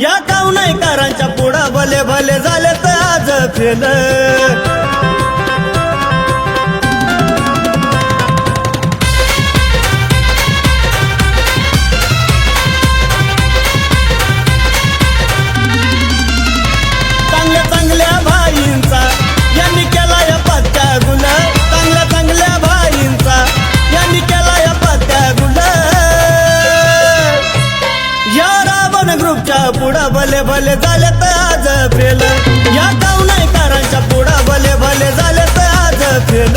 या काव कारांच्या पुढा भले भले झाले तर आज फेल. पुढा भले भले झाले तर आज फेल. या गाव नाही कारांच्या पुढा भले भले झाले तर आज फेल.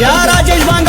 या राजेश बांग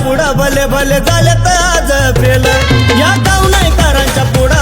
पुढा भले भले झाले तर आज फेल या गाव नाही कारांच्या पुढा